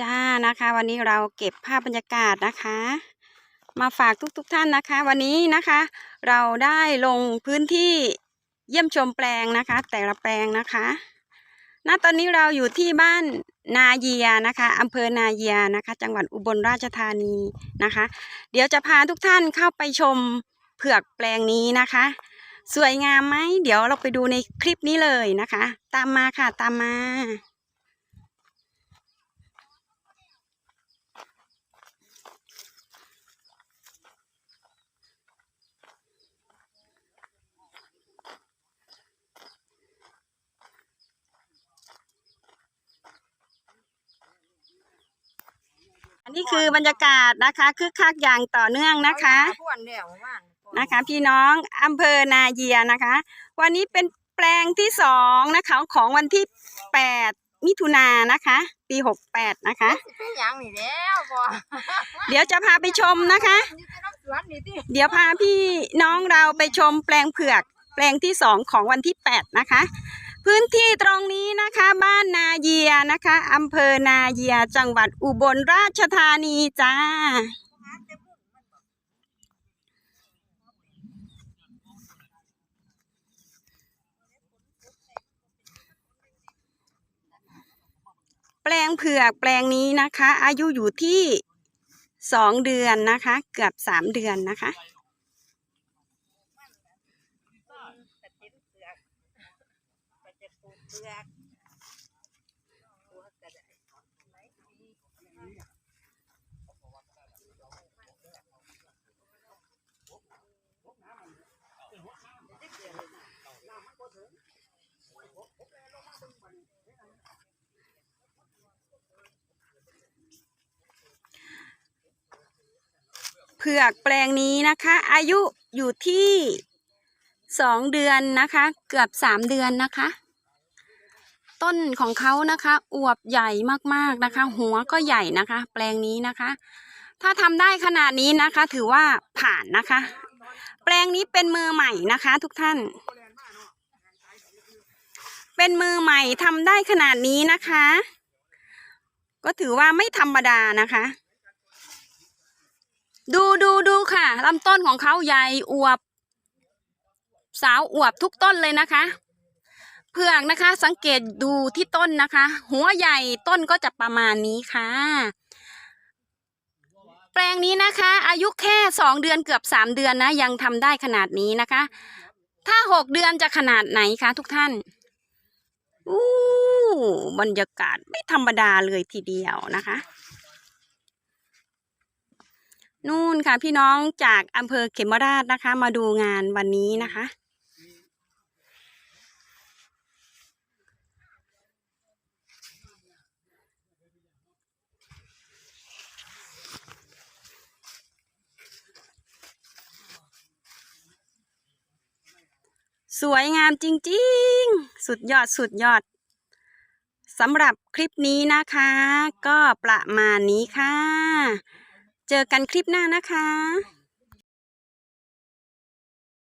จ้านะคะ วันนี้เราเก็บภาพบรรยากาศนะคะ มาฝากทุกๆทท่านนะคะ วันนี้นะคะ เราได้ลงพื้นที่เยี่ยมชมแปลงนะคะ แต่ละแปลงนะคะณตอนนี้เราอยู่ที่บ้านนาเยียนะคะอำเภอนาเยียนะคะ จังหวัดอุบลราชธานีนะคะ เดี๋ยวจะพาทุกท่านเข้าไปชมเผือกแปลงนี้นะคะ สวยงามไหมเดี๋ยวเราไปดูในคลิปนี้เลยนะคะ ตามมาค่ะตามมา นนี้คือบรรยากาศนะคะคึกคักอย่างต่อเนื่องนะคะพวนแล้วว่านนะคะ พี่น้องอำเภอนาเยียนะคะ วันนี้เป็นแปลงที่สองนะคะของวันที่แปดมิถุนายนนะคะ ปีหกแปดนะคะสิเป็นหยังนี่แล้วบ่เดี๋ยวจะพาไปชมนะคะ อยู่แต่น้ำสวนนี่ติเดี๋ยวพาพี่น้องเราไปชมแปลงเผือก แปลงที่สองของวันที่แปดนะคะ พื้นที่ตรงนี้นะคะบ้านนาเยียนะคะอำเภอนาเยียจังหวัดอุบลราชธานีจ้า แปลงเผือกแปลงนี้นะคะ อายุอยู่ที่สองเดือนนะคะ เกือบสามเดือนนะคะ แต่ติดเปลือกก็จะปลูก เปลือกปลูกก็ได้เผือกแปลงนี้นะคะ อายุอยู่ที่สองเดือนนะคะ เกือบสามเดือนนะคะ ต้นของเขานะคะ อวบใหญ่มากๆนะคะ หัวก็ใหญ่นะคะ แปลงนี้นะคะ ถ้าทำได้ขนาดนี้นะคะ ถือว่าผ่านนะคะ แปลงนี้เป็นมือใหม่นะคะ ทุกท่าน เป็นมือใหม่ทำได้ขนาดนี้นะคะ ก็ถือว่าไม่ธรรมดานะคะ ดูดูดูค่ะลำต้นของเขาใหญ่อวบ สาวอวบทุกต้นเลยนะคะ เผือกนะคะ สังเกตดูที่ต้นนะคะ หัวใหญ่ต้นก็จะประมาณนี้ค่ะ แปลงนี้นะคะ อายุแค่สองเดือนเกือบสามเดือนนะ ยังทำได้ขนาดนี้นะคะ ถ้าหกเดือนจะขนาดไหนคะทุกท่านอู้บรรยากาศไม่ธรรมดาเลยทีเดียวนะคะ นู่นค่ะพี่น้องจากอำเภอเขมราชนะคะ มาดูงานวันนี้นะคะ สวยงามจริงๆ สุดยอดสุดยอดสำหรับคลิปนี้นะคะ ก็ประมาณนี้ค่ะ เจอกันคลิปหน้านะคะ